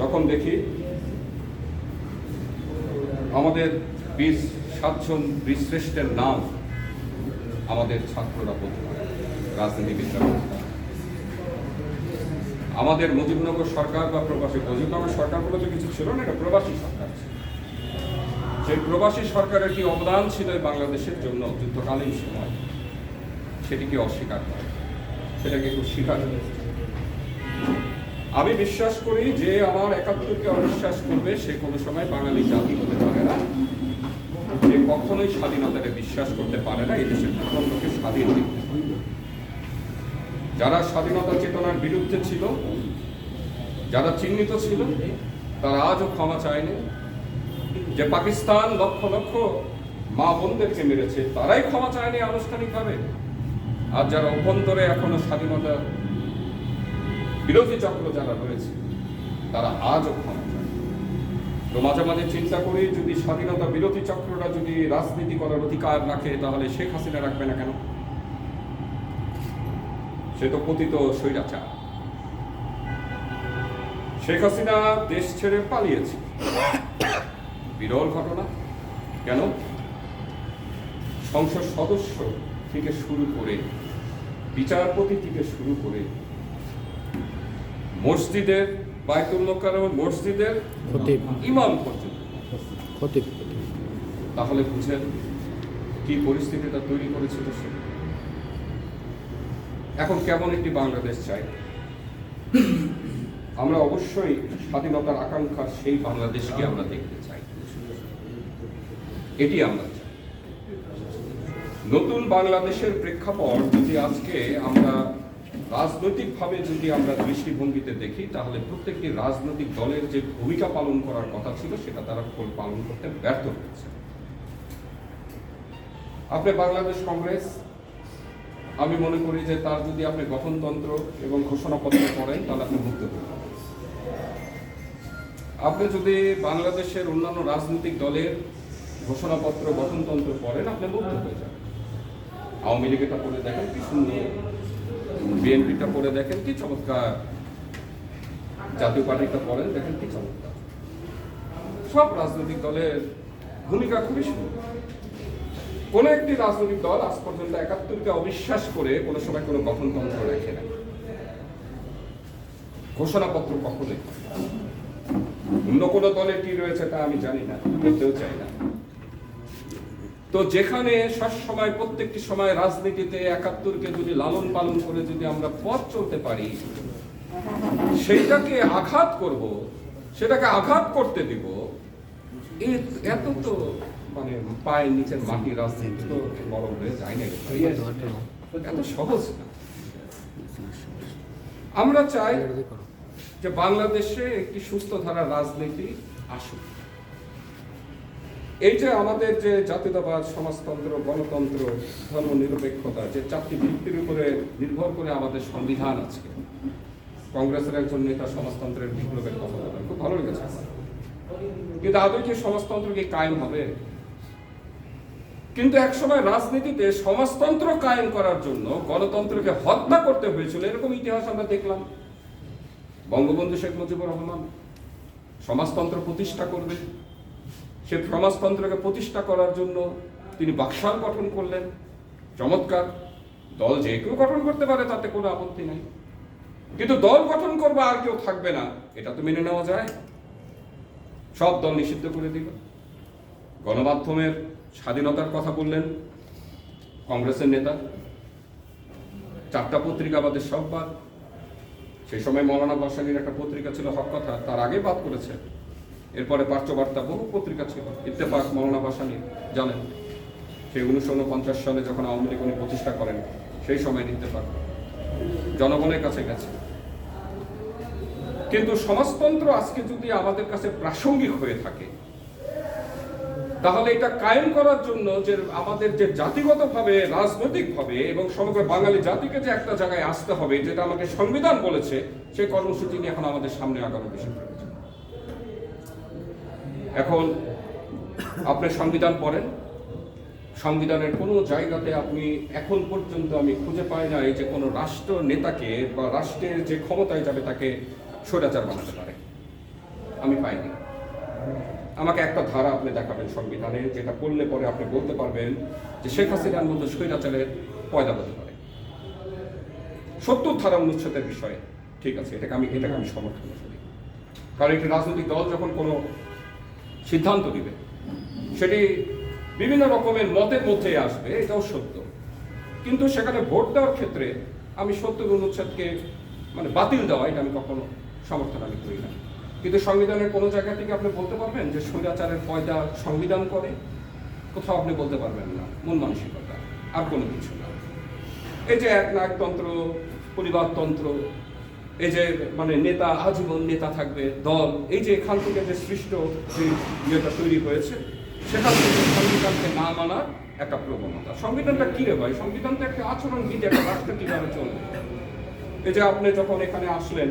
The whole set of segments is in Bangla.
যখন দেখি আমাদের বীর সাতজন বীরশ্রেষ্ঠের নাম আমাদের ছাত্ররা বলতে পারে রাজনীতিবিদরা আমাদের মুজিবনগর সরকার বা প্রবাসী, মুজিবনগর সরকার বলে তো কিছু ছিল না, এটা প্রবাসী সরকার সেই প্রবাসী সরকারের কি অবদান ছিল বাংলাদেশের জন্য যুদ্ধকালীন সময়? সেটি কি অস্বীকার করে? সেটাকে একটু স্বীকার করে। আমি বিশ্বাস করি যে আমার একাত্তরকে অবিশ্বাস করবে সে কোনো সময় বাঙালি জাতি হতে পারে না। যে কখনোই স্বাধীনতাকে বিশ্বাস করতে পারে না, এই দেশের ভূখণ্ডকে স্বাধীন যারা স্বাধীনতা চেতনার বিরুদ্ধে ছিল, যারা চিহ্নিত ছিল, তারা আজও ক্ষমা চায়নি। যে পাকিস্তান লক্ষ লক্ষ মা বোনদেরকে মেরেছে, তারাই ক্ষমা চায়নি আনুষ্ঠানিকভাবে। আর যারা অভ্যন্তরে এখনও স্বাধীনতা বিরোধী চক্র যারা রয়েছে, তারা আজও তো মাঝে মাঝে চিন্তা করি, যদি স্বাধীনতা বিরোধী চক্রটা যদি রাজনীতি করার অধিকার রাখে তাহলে শেখ হাসিনা রাখবে না কেন? সে তো পতিত স্বৈরাচার। শেখ হাসিনা দেশ ছেড়ে পালিয়েছে। বিরল ঘটনা। কেন? সংসদ সদস্য থেকে শুরু করে, বিচারপতি থেকে শুরু করে মসজিদের বায়তুল মসজিদের ইমাম পর্যন্ত তাহলে বুঝেন কি পরিস্থিতিটা তৈরি করেছিল সে। এখন কেমন একটি বাংলাদেশ চাই? আমরা অবশ্যই স্বাধীনতার আকাঙ্ক্ষার সেই বাংলাদেশকে আমরা দেখতে চাই। এটি আমরা চাই। নতুন বাংলাদেশের প্রেক্ষাপট যদি আজকে আমরা রাজনৈতিকভাবে যদি আমরা দৃষ্টিভঙ্গিতে দেখি, তাহলে প্রত্যেকটি রাজনৈতিক দলের যে ভূমিকা পালন করার কথা ছিল, সেটা তারা পালন করতে ব্যর্থ হয়েছে। আপনি বাংলাদেশ কংগ্রেস, আমি মনে করি যে তার যদি আপনি গঠনতন্ত্র এবং ঘোষণাপত্র পড়েন তাহলে আপনি মুক্ত আপনি যদি বাংলাদেশের অন্যান্য রাজনৈতিক দলের ঘোষণাপত্র, গঠনতন্ত্র পড়েন আপনি মুক্ত হয়ে যাবেন। আওয়ামী লীগেরটা পড়ে দেখেন কি সুন্দর বিএনপিটা পড়ে দেখেন কি চমৎকার। জাতীয় পার্টিটা পড়েন, দেখেন কি চমৎকার। সব রাজনৈতিক দলের ভূমিকা খুবই সুন্দর। কোন একটি রাজনৈতিক দল আজ পর্যন্ত একাত্তরকে অবিশ্বাস করে কোনো সময় কোনো গঠনতন্ত্র রাখে না। ঘোষণাপত্র কখনোই অন্য কোনো দলে কি রয়েছে তা আমি জানি না বলতেও চাই না। তো যেখানে সবসময়, প্রত্যেকটি সময় রাজনীতিতে একাত্তরকে যদি লালন পালন করে যদি আমরা পথ চলতে পারি, সেইটাকে আঘাত করব, সেটাকে আঘাত করতে দিব এত তো মানে পায়ের নিচের মাটি রাজনীতি তো বড় হয়ে যায় না এত সহজ না। আমরা চাই যে বাংলাদেশে একটি সুস্থ ধারা রাজনীতি আসুক। এই যে আমাদের যে জাতীয়তাবাদ, সমাজতন্ত্র, গণতন্ত্র ধর্ম নিরপেক্ষতা যে চারটি ভিত্তির উপরে নির্ভর করে আমাদের সংবিধান আছে কংগ্রেসের একজন নেতা সমাজতন্ত্রের বিপ্লবের কথা বলেন, খুব ভালো লেগেছে কিন্তু আদৌ কি সমাজতন্ত্র কি কায়েম হবে? কিন্তু একসময় রাজনীতিতে সমাজতন্ত্র কায়েম করার জন্য গণতন্ত্রকে হত্যা করতে হয়েছিল, এরকম ইতিহাস আমরা দেখলাম। বঙ্গবন্ধু শেখ মুজিবুর রহমান সমাজতন্ত্র প্রতিষ্ঠা করবে। সে সমাজতন্ত্রকে প্রতিষ্ঠা করার জন্য তিনি বাকশাল গঠন করলেন। চমৎকার। দল যে কেউ গঠন করতে পারে, তাতে কোনো আপত্তি নাই। কিন্তু দল গঠন করবে, আর কেউ থাকবে না। এটা তো মেনে নেওয়া যায়। সব দল নিষিদ্ধ করে দিল। গণমাধ্যমের স্বাধীনতার কথা বললেন কংগ্রেসের নেতা। চারটা পত্রিকা আমাদের সব বাদ। সেই সময় মৌলানা ভাসানির একটা পত্রিকা ছিল হক কথা, তার আগে বাদ করেছে এরপরে পার্শ্ববার্তা বহু পত্রিকা ছিল। ইত্তেফাক মৌলানা ভাসানি জানেন। সেই উনিশশো উনপঞ্চাশ সালে যখন আওয়ামী লীগ উনি প্রতিষ্ঠা করেন, সেই সময় ইত্তেফাক জনগণের কাছে গেছে। কিন্তু সমাজতন্ত্র আজকে যদি আমাদের কাছে প্রাসঙ্গিক হয়ে থাকে, তাহলে এটা কায়েম করার জন্য যে আমাদের যে জাতিগতভাবে, রাজনৈতিকভাবে এবং সমগ্র বাঙালি জাতিকে যে একটা জায়গায় আসতে হবে, যেটা আমাকে সংবিধান বলেছে সেই কর্মসূচি নিয়ে এখন আমাদের সামনে আগানো প্রয়োজন এখন আপনি সংবিধান পড়েন। সংবিধানের কোনো জায়গাতে আপনি এখন পর্যন্ত আমি খুঁজে পাই নাই যে কোনো রাষ্ট্র নেতাকে বা রাষ্ট্রের যে ক্ষমতায় যাবে তাকে স্বৈরাচার বানাতে পারে। আমি পাইনি। আমাকে একটা ধারা আপনি দেখাবেন সংবিধানে, যেটা পড়লে পরে আপনি বলতে পারবেন যে শেখ হাসিনার মধ্যে স্বৈরাচারের পয়দা হতে পারে। সত্তর ধারা অনুচ্ছেদের বিষয়ে ঠিক আছে, এটাকে আমি এটাকে আমি সমর্থন করি। কারণ একটি রাজনৈতিক দল যখন কোনো সিদ্ধান্ত দিবে সেটি বিভিন্ন রকমের মতের মধ্যে আসবে, এটাও সত্য। কিন্তু সেখানে ভোট দেওয়ার ক্ষেত্রে আমি সত্তর অনুচ্ছেদকে মানে বাতিল দেওয়া, এটা আমি কখনো সমর্থন আমি করি না। কিন্তু সংবিধানের কোনো জায়গা থেকে আপনি বলতে পারবেন যে স্বৈরাচারের পয়দা সংবিধান করে? কোথাও আপনি বলতে পারবেন না, মন মানসিকতা, আর কোনো কিছু না। এই যে এক নায়কতন্ত্র পরিবারতন্ত্র এই যে মানে নেতা, আজীবন নেতা থাকবে, দল, এই যে এখান থেকে যে সৃষ্ট যে ইয়েটা তৈরি হয়েছে, সেখান থেকে সংবিধানকে না মানার একটা প্রবণতা। সংবিধানটা কি রে ভাই? সংবিধান তো একটা আচরণ বিধি, একটা রাষ্ট্র কীভাবে চলবে? এই যে আপনি যখন এখানে আসলেন,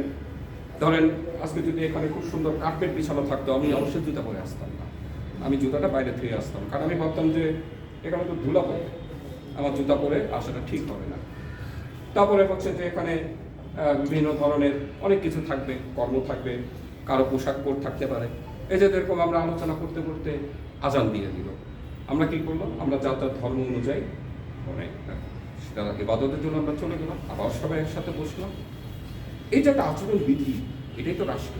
ধরেন আজকে যদি এখানে খুব সুন্দর কার্পেট বিছানো থাকতো, আমি অবশ্যই জুতা পরে আসতাম না। আমি জুতাটা বাইরে থেকে আসতাম, কারণ আমি ভাবতাম যে এখানে তো ধুলা পড়ে, আমার জুতা পরে আসাটা ঠিক হবে না। তারপরে হচ্ছে যে এখানে বিভিন্ন ধরনের অনেক কিছু থাকবে, কর্ম থাকবে, কারও পোশাক কোড থাকতে পারে। এই যে এরকম আমরা আলোচনা করতে করতে আজান দিয়ে দিল। আমরা কি করলাম? আমরা যা তার ধর্ম অনুযায়ী অনেক সেটা এবাদতের জন্য আমরা চলে গেলাম, আবার সবাই একসাথে বসলাম। এই যে একটা আচরণ বিধি, এটাই তো রাষ্ট্র।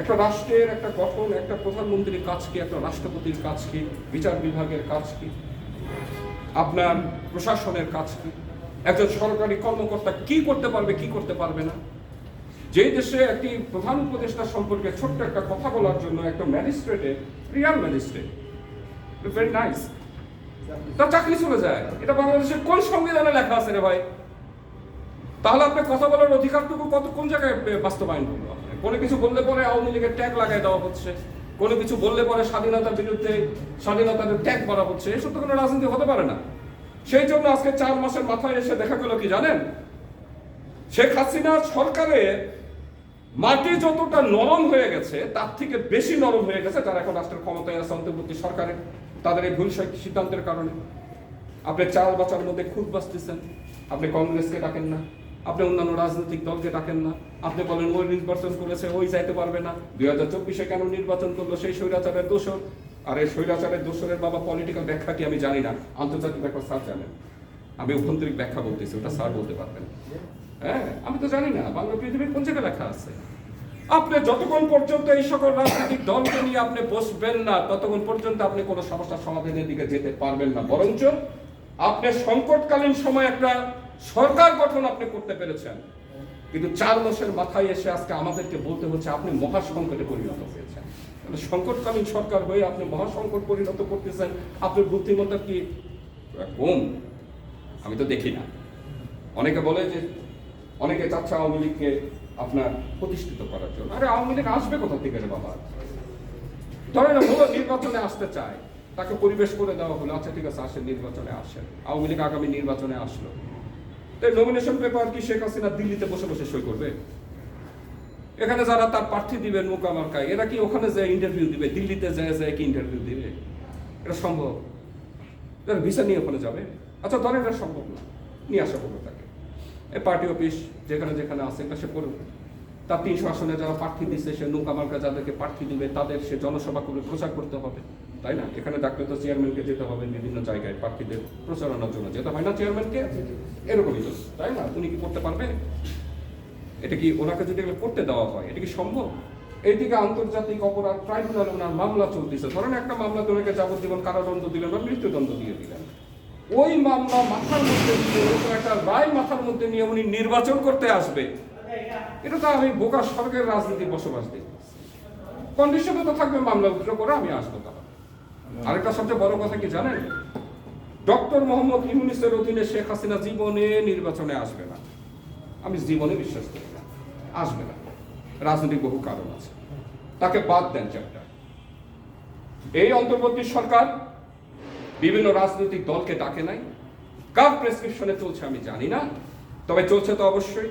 একটা রাষ্ট্রের একটা গঠন, একটা প্রধানমন্ত্রীর কাজ কি, একটা রাষ্ট্রপতির কাজ কি, বিচার বিভাগের কাজ কি, আপনার প্রশাসনের কাজ কি? একজন সরকারি কর্মকর্তা কি করতে পারবে, কি করতে পারবে না? যে দেশে একটি প্রধান উপদেষ্টা সম্পর্কে ছোট্ট একটা কথা বলার জন্য একটা ম্যাজিস্ট্রেটের রিয়াল ম্যাজিস্ট্রেট ভেরি নাইস তার চাকরি চলে যায়। এটা বাংলাদেশের কোন সংবিধানে লেখা আছে রে ভাই? তাহলে আপনার কথা বলার অধিকারটুকু কত, কোন জায়গায় বাস্তবায়ন হলো? আপনার? কোনো কিছু বললে পরে আওয়ামী লীগের ট্যাগ লাগাই দেওয়া হচ্ছে, কোনো কিছু বললে পরে স্বাধীনতার বিরুদ্ধে স্বাধীনতার ট্যাগ করা হচ্ছে, এসব তো কোনো রাজনীতি হতে পারে না। সেই জন্য আজকে চার মাসের মাথায় এসে দেখা গেল কি জানেন? শেখ হাসিনা সরকারের মাটি যতটা নরম হয়ে গেছে, তার থেকে বেশি নরম হয়ে গেছে তারা এখন রাষ্ট্রের ক্ষমতায় আছে, অন্তর্বর্তী সরকারের তাদের এই ভুল সিদ্ধান্তের কারণে। আপনি চাল বাঁচার মধ্যে খুদ বাঁচতেছেন। আপনি কংগ্রেসকে ডাকেন না। আপনি অন্যান্য রাজনৈতিক দলকে ডাকেন না। আপনি বলেন ওই নির্বাচন করেছে, ওই যাইতে পারবে না। দুই হাজার চব্বিশে কেন নির্বাচন করল সেই স্বৈরাচারের দোষর? আর এই স্বৈরাচারের দোষরের বাবা পলিটিক্যাল ব্যাখ্যা কি আমি জানি না। আন্তর্জাতিক ব্যাখ্যা স্যার জানেন। আমি অভ্যন্তরিক ব্যাখ্যা বলতেছি, ওটা স্যার বলতে পারবেন। হ্যাঁ আমি তো জানি না, বাংলা পৃথিবীর কোন জায়গায় লেখা আছে? আপনি যতক্ষণ পর্যন্ত এই সকল রাজনৈতিক দলকে নিয়ে আপনি বসবেন না, ততক্ষণ পর্যন্ত আপনি কোনো সমস্যার সমাধানের দিকে যেতে পারবেন না। বরঞ্চ আপনি সংকটকালীন সময় একটা সরকার গঠন আপনি করতে পেরেছেন। কিন্তু চার মাসের মাথায় এসে আজকে আমাদেরকে বলতে হচ্ছে, আপনি মহাসংকটে পরিণত হয়েছেন। সংকটকালীন সরকার হয়ে আপনি মহাসংকট পরিণত করতেছেন, আপনার বুদ্ধিমত্তা কি? কম আমি তো দেখি না। অনেকে বলে যে, অনেকে চাচ্ছে আওয়ামী লীগকে আপনার প্রতিষ্ঠিত করার জন্য। আরে আওয়ামী লীগ আসবে কোথা থেকে বাবা? ধরেন হলো নির্বাচনে আসতে চায়, তাকে পরিবেশ করে দেওয়া হলো। আচ্ছা ঠিক আছে, আসেন, নির্বাচনে আসেন। আওয়ামী লীগ আগামী নির্বাচনে আসলো। তাই নমিনেশন পেপার কি শেখ হাসিনা দিল্লিতে বসে বসে সই করবে? এখানে যারা তার প্রার্থী দিবেন মোকামার্কায় এরা কি ওখানে যায় ইন্টারভিউ দিবে? দিল্লিতে যায় যায় কি ইন্টারভিউ দিবে? এটা সম্ভব? তারা ভিসা নিয়ে ওখানে যাবে? আচ্ছা ধরেন এটা সম্ভব না। নিয়ে আসা হলো তাকে। এই পার্টি অফিস যেখানে যেখানে আছে, এটা সে করবে তার তিনশো আসনে যারা প্রার্থী দিচ্ছে সে নৌকা মার্কা যাদেরকে প্রার্থী দিবে, তাদের সে জনসভা করে প্রচার করতে হবে। তাই না? এখানে ডাকলে তো চেয়ারম্যানকে যেতে হবে, বিভিন্ন জায়গায় প্রার্থীদের প্রচারণার জন্য। যেতে হয় না চেয়ারম্যানকে এরকমই তাই না? উনি কি করতে পারবে? এটা কি ওনাকে যদি এগুলো করতে দেওয়া হয়, এটা কি সম্ভব? এইদিকে আন্তর্জাতিক অপরাধ ট্রাইব্যুনালে ওনার মামলা চলতেছে। ধরেন একটা মামলা ওনাকে যাবজ্জীবন কারাদণ্ড দিলেন বা মৃত্যুদণ্ড দিয়ে দিলেন ওই মামলা মাথার মধ্যে নিয়ে একটা রায় মাথার মধ্যে নিয়ে উনি নির্বাচন করতে আসবে। এটা তো আমি বোকা সরকারের রাজনীতির বসবাস দেখি কন্ডিশনে তো থাকবে মামলা উত্তর করে, আমি আসব তাহলে আরেকটা সবচেয়ে বড় কথা কি জানেন? ডক্টর মোহাম্মদ ইউনিসের অধীনে শেখ হাসিনা জীবনে নির্বাচনে আসবে না। আমি জীবনে বিশ্বাস করি আসবে না। রাজনৈতিক বহু কারণ আছে। তাকে বাদ দেন চ্যাপ্টার এই অন্তর্বর্তী সরকার বিভিন্ন রাজনৈতিক দলকে ডাকে নাই। কার প্রেসক্রিপশনে চলছে আমি জানি না। তবে চলছে তো অবশ্যই।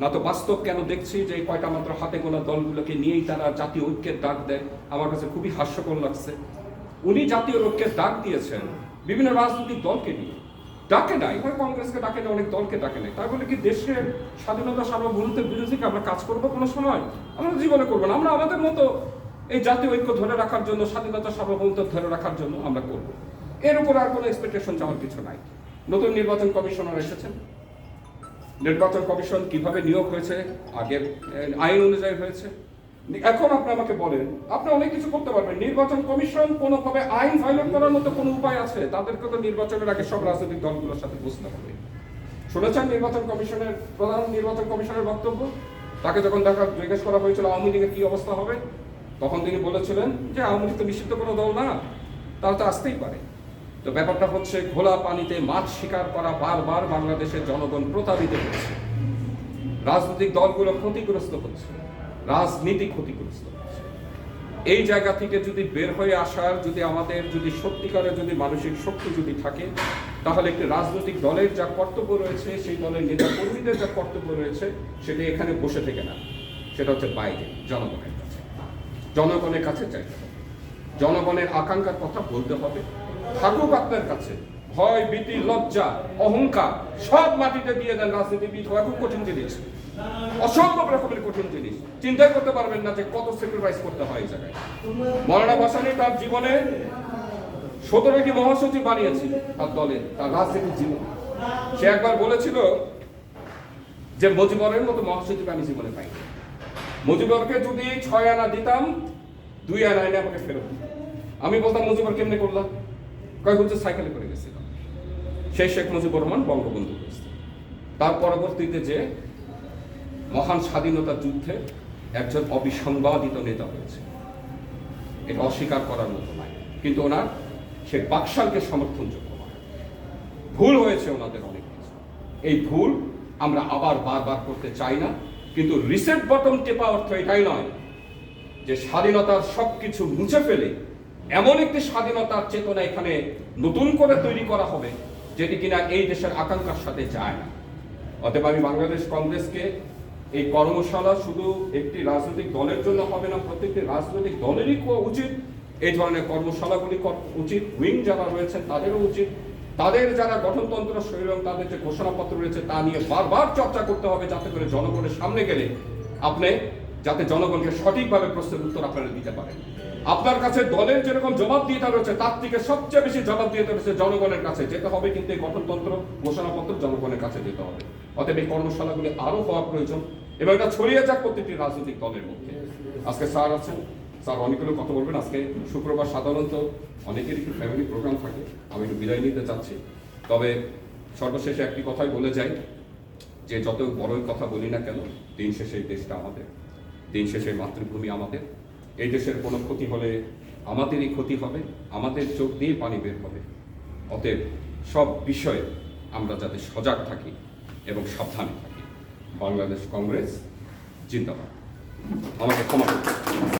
না তো বাস্তব কেন দেখছি যে কয়টা মাত্র হাতে গোনা দলগুলোকে নিয়েই তারা জাতীয় ঐক্যের ডাক দেয়? আমার কাছে খুবই হাস্যকর লাগছে। উনি জাতীয় ঐক্যের ডাক দিয়েছেন বিভিন্ন রাজনৈতিক দলকে নিয়ে। ডাকে নাই হয় কংগ্রেসকে ডাকে না, অনেক দলকে ডাকে নাই তার বলে কি দেশের স্বাধীনতা সার্বভৌমত্বের বিরোধী কি আমরা কাজ করব কোনো সময়? আমরা জীবনে করব না, আমরা আমাদের মতো এই জাতীয় ঐক্য ধরে রাখার জন্য, স্বাধীনতা, সার্বভৌমত্ব ধরে রাখার জন্য আমরা করব। এর উপর আর কোনো এক্সপেকটেশন চাওয়ার কিছু নাই। নতুন নির্বাচন কমিশনার এসেছেন। নির্বাচন কমিশন কীভাবে নিয়োগ হয়েছে, আগের আইন অনুযায়ী হয়েছে এখন আপনি আমাকে বলেন, আপনি অনেক কিছু করতে পারবেন। নির্বাচন কমিশন কোনোভাবে আইন ভায়োলেট করার মতো কোনো উপায় আছে? তাদেরকে তো নির্বাচনের আগে সব রাজনৈতিক দলগুলোর সাথে বুঝতে হবে। শুনেছেন নির্বাচন কমিশনের, প্রধান নির্বাচন কমিশনের বক্তব্য? তাকে যখন দেখা জিজ্ঞেস করা হয়েছিল আওয়ামী লীগের কি অবস্থা হবে, তখন তিনি বলেছিলেন যে আওয়ামী লীগ তো নিষিদ্ধ কোনো দল না, তারা তো আসতেই পারে। তো ব্যাপারটা হচ্ছে, ঘোলা পানিতে মাছ শিকার করা বারবার বাংলাদেশের জনগণ প্রতারিত হচ্ছে। রাজনৈতিক দলগুলো ক্ষতিগ্রস্ত হচ্ছে। রাজনীতি ক্ষতিগ্রস্ত এই জায়গা থেকে যদি বের হয়ে আসার, যদি আমাদের, যদি সত্যিকারের যদি মানসিক শক্তি যদি থাকে, তাহলে একটি রাজনৈতিক দলের যা কর্তব্য রয়েছে, সেই দলের নেতা কর্মীদের যা কর্তব্য রয়েছে, সেটা এখানে বসে থেকে না। সেটা হচ্ছে বাইরে, জনগণের কাছে। জনগণের কাছে চাইতে হবে। জনগণের আকাঙ্ক্ষার কথা বলতে হবে। থাকুক আপনার কাছে। ভয়, ভীতি, লজ্জা, অহংকার, সব মাটিতে দিয়ে দেন রাজনীতিবিদ খুব কঠিন জিনিস। অসম্ভব রকমের কঠিন জিনিস। চিন্তাই করতে পারবেন না যে কত স্যাক্রিফাইস করতে হয় এই জায়গায়। মৌলানা ভাসানী তার জীবনে সতেরোটি মহাসচিব বানিয়েছিল তার দলে, তার রাজনীতির জীবন। সে একবার বলেছিল যে মজিবরের মতো মহাসচিব আমি জীবনে পাই মজিবরকে যদি ছয় আনা দিতাম, দুই আনা এনে আমাকে ফেরত আমি বলতাম, মুজিবর কেমনে করলাম কয়েক বছর সাইকেলে করে গেছিলাম। সেই শেখ মুজিবুর রহমান বঙ্গবন্ধু তার পরবর্তীতে যে মহান স্বাধীনতা যুদ্ধে একজন অবিসংবাদিত নেতা হয়েছে। এটা অস্বীকার করার মতো নয় কিন্তু ওনার সে বাকশালকে সমর্থনযোগ্য নয়। ভুল হয়েছে ওনাদের অনেক কিছু। এই ভুল আমরা আবার বারবার করতে চাই না, কিন্তু রিসেট বটন টেপা অর্থ এটাই নয় যে স্বাধীনতার সবকিছু মুছে ফেলে এমন একটি স্বাধীনতার চেতনা এখানে নতুন করে তৈরি করা হবে যেটি কিনা এই দেশের আকাঙ্ক্ষার সাথে যায় না। অতএব আমি বাংলাদেশ কংগ্রেসকে এই কর্মশালা শুধু একটি রাজনৈতিক দলের জন্য হবে না, প্রত্যেকটি রাজনৈতিক দলেরই উচিত। এই ধরনের কর্মশালাগুলি কর- উচিত। উইং যারা রয়েছেন, তাদেরও উচিত। তাদের যারা গঠনতন্ত্র শৈল তাদের যে ঘোষণাপত্র রয়েছে, তা নিয়ে বারবার চর্চা করতে হবে যাতে করে জনগণের সামনে গেলে আপনি, যাতে জনগণকে সঠিকভাবে প্রশ্নের উত্তর আপনারা দিতে পারেন। আপনার কাছে দলের যেরকম জবাব জবাবদিহিতা রয়েছে, তার থেকে সবচেয়ে বেশি জবাব জবাবদিহিতা রয়েছে জনগণের কাছে যেতে হবে, কিন্তু এই গঠনতন্ত্র, ঘোষণাপত্র জনগণের কাছে যেতে হবে। অতএব এই কর্মশালাগুলি আরও হওয়া প্রয়োজন। এবং এটা ছড়িয়ে যাক প্রত্যেকটি রাজনৈতিক দলের মধ্যে। আজকে স্যার আছেন, স্যার অনেকগুলো কথা বলবেন। আজকে শুক্রবার সাধারণত অনেকের একটু ফ্যামিলি প্রোগ্রাম থাকে, আমি একটু বিদায় নিতে চাচ্ছি। তবে সর্বশেষে একটি কথাই বলে যাই, যে যত বড়ই কথা বলি না কেন, দিন শেষে এই দেশটা আমাদের। দিন শেষে মাতৃভূমি আমাদের। এই দেশের কোনো ক্ষতি হলে আমাদেরই ক্ষতি হবে, আমাদের চোখ দিয়ে পানি বের হবে। অতএব সব বিষয়ে আমরা যাতে সজাগ থাকি এবং সাবধানে থাকি। বাংলাদেশ কংগ্রেস জিন্দাবাদ। আমাকে ক্ষমা